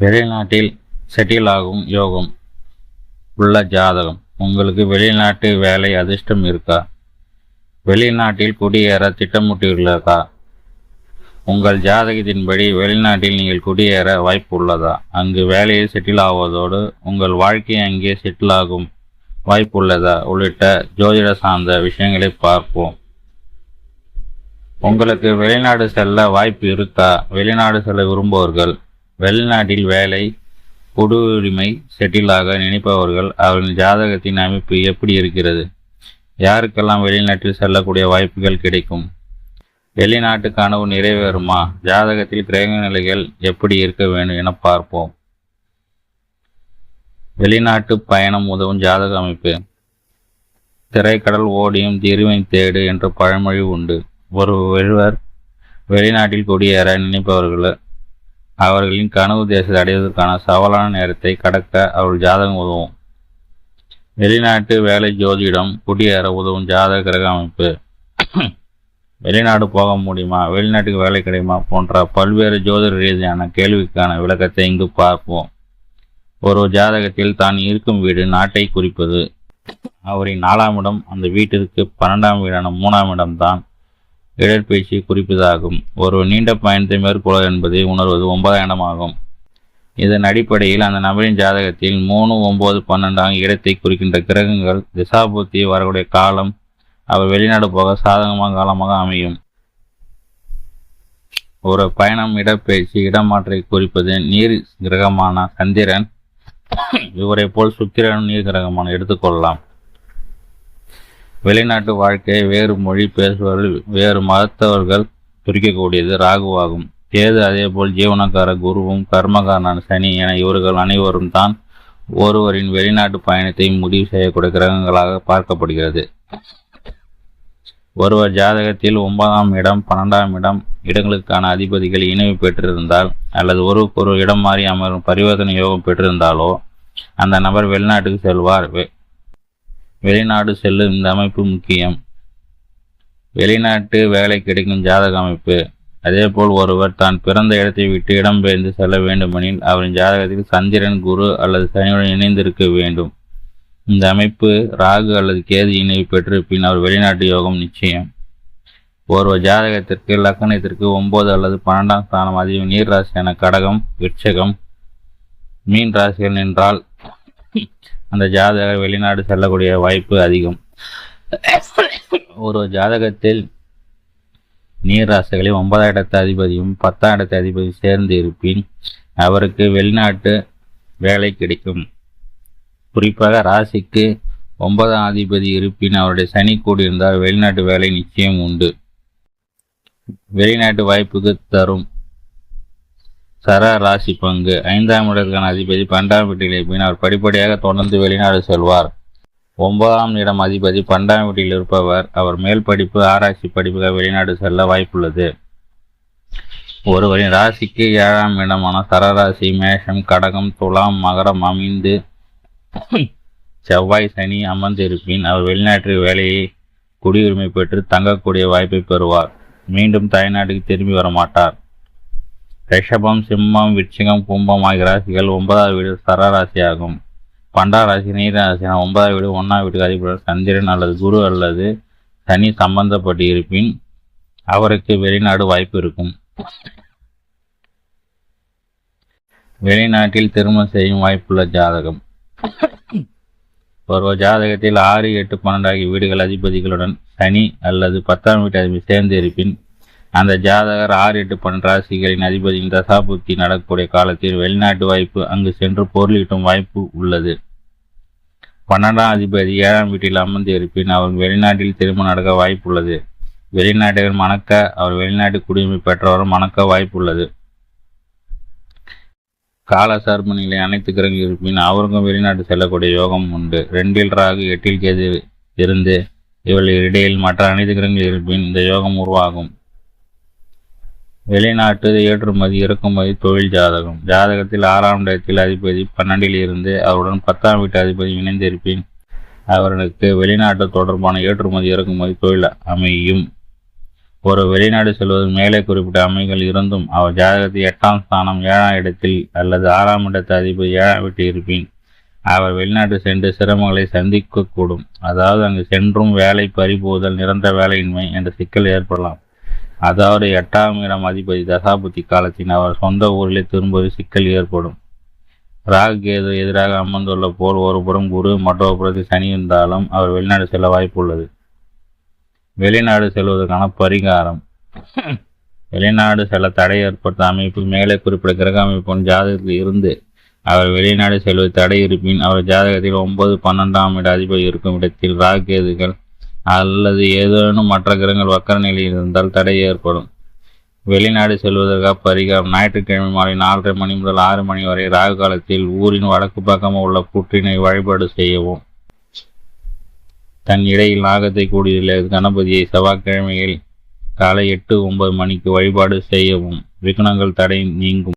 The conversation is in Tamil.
வெளிநாட்டில் செட்டில் ஆகும் யோகம் உள்ள ஜாதகம். உங்களுக்கு வெளிநாட்டு வேலை அதிர்ஷ்டம் இருக்கா? வெளிநாட்டில் குடியேற திட்டமிட்டுள்ளதா? உங்கள் ஜாதகத்தின்படி வெளிநாட்டில் நீங்கள் குடியேற வாய்ப்பு உள்ளதா? அங்கு வேலையில் செட்டில் ஆவதோடு உங்கள் வாழ்க்கை அங்கே செட்டில் ஆகும் வாய்ப்பு உள்ளதா? உள்ளிட்ட ஜோதிட சார்ந்த விஷயங்களை பார்ப்போம். உங்களுக்கு வெளிநாடு செல்ல வாய்ப்பு இருக்கா? வெளிநாடு செல்ல விரும்புவர்கள் வெளிநாட்டில் வேலை குடியுரிமை செட்டிலாக நினைப்பவர்கள் அவர்களின் ஜாதகத்தின் அமைப்பு எப்படி இருக்கிறது? யாருக்கெல்லாம் வெளிநாட்டில் செல்லக்கூடிய வாய்ப்புகள் கிடைக்கும்? வெளிநாட்டு கனவு நிறைவேறுமா? ஜாதகத்தில் கிரக நிலைகள் எப்படி இருக்க வேண்டும் என பார்ப்போம். வெளிநாட்டு பயணம் உதவும் ஜாதக அமைப்பு. திரைக்கடல் ஓடியும் தீர்வை தேடு என்ற பழமொழி உண்டு. ஒரு ஒருவர் வெளிநாட்டில் குடியேற நினைப்பவர்கள் அவர்களின் கனவு தேசத்தை அடைவதற்கான சவாலான நேரத்தை கடக்க அவர்கள் ஜாதகம் உதவும். வெளிநாட்டு வேலை ஜோதிடம் குடியேற உதவும் ஜாதக கிரக அமைப்பு. வெளிநாடு போக முடியுமா? வெளிநாட்டுக்கு வேலை கிடைக்குமா? போன்ற பல்வேறு ஜோதிட ரீதியான கேள்விக்கான விளக்கத்தை இங்கு பார்ப்போம். ஒரு ஜாதகத்தில் தான் இருக்கும் வீடு நாட்டை குறிப்பது. அவரின் நாலாம் இடம் அந்த வீட்டிற்கு பன்னெண்டாம் வீடான மூணாம் இடம்தான் இடற்பயிற்சி குறிப்பதாகும். ஒரு நீண்ட பயணத்தை மேற்கொள்ள என்பதை உணர்வது ஒன்பதாம் இடமாகும். இதன் அடிப்படையில் அந்த நபரின் ஜாதகத்தில் மூணு ஒன்பது பன்னெண்டாம் இடத்தை குறிக்கின்ற கிரகங்கள் திசாபூர்த்தி வரக்கூடிய காலம் அவர் வெளிநாடு போக சாதகமாக காலமாக அமையும். ஒரு பயணம் இடப்பெயர்ச்சி இடமாற்றை குறிப்பது நீர் கிரகமான சந்திரன். இவரை போல் சுக்கிரன் நீர் கிரகமான எடுத்துக்கொள்ளலாம் வெளிநாட்டு வாழ்க்கை வேறு மொழி பேசுபவர்கள் வேறு மதத்தவர்கள் குறிக்கக்கூடியது ராகுவாகும். கேது அதேபோல் ஜீவனக்கார குருவும் கர்மகாரனான சனி என இவர்கள் அனைவரும் தான் ஒருவரின் வெளிநாட்டு பயணத்தை முடிவு செய்யக்கூடிய கிரகங்களாக பார்க்கப்படுகிறது. ஒருவர் ஜாதகத்தில் ஒன்பதாம் இடம் பன்னெண்டாம் இடம் இடங்களுக்கான அதிபதிகள் இணைவு பெற்றிருந்தால் அல்லது ஒருவருக்கு ஒரு இடம் மாறி அமரும் பரிவர்த்தனை யோகம் பெற்றிருந்தாலோ அந்த நபர் வெளிநாட்டுக்கு செல்வார். வெளிநாடு செல்லும் இந்த அமைப்பு முக்கியம். வெளிநாட்டு வேலை கிடைக்கும் ஜாதக அமைப்பு. அதேபோல் ஒருவர் தான் பிறந்த இடத்தை விட்டு இடம்பெயர்ந்து செல்ல வேண்டுமெனில் அவரின் ஜாதகத்தில் சந்திரன் குரு அல்லது சனியுடன் இணைந்திருக்க வேண்டும். இந்த அமைப்பு ராகு அல்லது கேது இணைவு பெற்று பின் அவர் வெளிநாட்டு யோகம் நிச்சயம். ஒருவர் ஜாதகத்திற்கு லக்கணத்திற்கு ஒன்பது அல்லது பன்னெண்டாம் ஸ்தானம் அதிகம் நீர் ராசியான கடகம் விட்சகம் மீன் ராசிகள் என்றால் அந்த ஜாதகர் வெளிநாடு செல்லக்கூடிய வாய்ப்பு அதிகம். ஒரு ஜாதகத்தில் நீர் ராசிகளில் ஒன்பதாம் இடத்து அதிபதியும் பத்தாம் இடத்து அதிபதியும் சேர்ந்து இருப்பின் அவருக்கு வெளிநாட்டு வேலை கிடைக்கும். குறிப்பாக ராசிக்கு ஒன்பதாம் அதிபதி இருப்பின் அவருடைய சனி கூடியிருந்தால் வெளிநாட்டு வேலை நிச்சயம் உண்டு. வெளிநாட்டு வாய்ப்புக்கு தரும். சர ராசி பங்கு. ஐந்தாம் இடத்துக்கான அதிபதி பன்னெண்டாம் வீட்டில் இருப்பின் அவர் படிப்படியாக தொடர்ந்து வெளிநாடு செல்வார். ஒன்பதாம் இடம் அதிபதி பன்னெண்டாம் வீட்டில் இருப்பவர். அவர் மேல் படிப்பு ஆராய்ச்சி படிப்புக்காக வெளிநாடு செல்ல வாய்ப்புள்ளது. ஒருவரின் ராசிக்கு ஏழாம் இடமான சரராசி மேஷம் கடகம் துலாம் மகரம் அமைந்து செவ்வாய் சனி அமர்ந்திருப்பின் அவர் வெளிநாட்டு வேலையை குடியுரிமை பெற்று தங்கக்கூடிய வாய்ப்பை பெறுவார். மீண்டும் தாய்நாட்டுக்கு திரும்பி வர மாட்டார் ரிஷபம் சிம்மம் விருச்சிகம் கும்பம் ஆகிய ராசிகள் ஒன்பதாவது வீடு சரராசியாகும். பண்டா ராசி நீர் ஒன்பதாவது வீடு ஒன்றாம் வீட்டுக்கு அதிபர் சந்திரன் அல்லது குரு அல்லது சனி சம்பந்தப்பட்டு இருப்பின் அவருக்கு வெளிநாடு வாய்ப்பு இருக்கும். வெளிநாட்டில் திருமணம் செய்யும் வாய்ப்புள்ள ஜாதகம். ஒரு ஜாதகத்தில் ஆறு எட்டு பன்னெண்டு ஆகிய வீடுகள் அதிபதிகளுடன் சனி அல்லது பத்தாம் வீட்டு அதிபதி சேர்ந்து இருப்பின் அந்த ஜாதகர் ஆறு எட்டு பன்னெண்டு ராசிகளின் அதிபதியின் தசாபுத்தி நடக்கக்கூடிய காலத்தில் வெளிநாட்டு வாய்ப்பு அங்கு சென்று பொருளீட்டும் வாய்ப்பு உள்ளது. பன்னெண்டாம் அதிபதி ஏழாம் வீட்டில் அமர்ந்து இருப்பின் அவர் வெளிநாட்டில் திருமணம் நடக்க வாய்ப்புள்ளது. வெளிநாட்டினர் மணக்க அவர் வெளிநாட்டு குடியுரிமை பெற்றவரும் மணக்க வாய்ப்புள்ளது. கால சார்பு நிலை அனைத்து கிரகங்கள் இருப்பின் அவருக்கும் வெளிநாட்டு செல்லக்கூடிய யோகம் உண்டு. ரெண்டில் ராகு எட்டில் கேது இருந்து இவர்கள் இடையில் மற்ற அனைத்து கிரகங்கள் இருப்பின் இந்த யோகம் உருவாகும். வெளிநாட்டு ஏற்றுமதி இறக்குமதி தொழில் ஜாதகம். ஜாதகத்தில் ஆறாம் இடத்தில் அதிபதி பன்னெண்டில் இருந்து அவருடன் பத்தாம் வீட்டு அதிபதி இணைந்திருப்பின். அவர்களுக்கு வெளிநாட்டு தொடர்பான ஏற்றுமதி இறக்குமதி தொழில் அமையும். ஒரு வெளிநாடு செல்வது மேலே குறிப்பிட்ட அமைகள் இருந்தும் அவர் ஜாதகத்தில் எட்டாம் ஸ்தானம் ஏழாம் இடத்தில் அல்லது ஆறாம் இடத்து அதிபதி ஏழாம் வீட்டு இருப்பின். அவர் வெளிநாடு சென்று சிரமங்களை சந்திக்கக்கூடும். அதாவது அங்கு சென்றும் வேலை பறிபோதல் நிரந்தர வேலையின்மை என்ற சிக்கல் ஏற்படலாம். அதாவது எட்டாம் இடம் அதிபதி தசாபுத்தி காலத்தில் அவர் சொந்த ஊரிலே திரும்புவது சிக்கல் ஏற்படும். ராகுகேது எதிராக அமர்ந்துள்ள போல் ஒருபுறம் குரு மற்றொரு புறத்தில் சனி இருந்தாலும் அவர் வெளிநாடு செல்ல வாய்ப்புள்ளது. வெளிநாடு செல்வதற்கான பரிகாரம். வெளிநாடு செல்ல தடை ஏற்படுத்த அமைப்பில் மேலே குறிப்பிட்ட கிரக அமைப்பின் ஜாதகத்தில் இருந்து அவர் வெளிநாடு செல்வது தடை இருப்பின் அவர் ஜாதகத்தில் ஒன்பது பன்னெண்டாம் இட அதிபதி இருக்கும் இடத்தில் ராகுகேதுகள் அல்லது ஏதேனும் மற்ற கிரகங்கள் வக்கர நிலையில் இருந்தால் தடை ஏற்படும். வெளிநாடு செல்வதற்காக பரிகாரம். ஞாயிற்றுக்கிழமை மாலை நாலரை மணி முதல் ஆறு மணி வரை ராகு காலத்தில் ஊரின் வடக்கு பக்கம் உள்ள புற்றினை வழிபாடு செய்யவும். தன் இடையில் நாகத்தை கூடியுள்ள கணபதியை செவ்வாய்க்கிழமையில் காலை எட்டு ஒன்பது மணிக்கு வழிபாடு செய்யவும். விக்னங்கள் தடை நீங்கும்.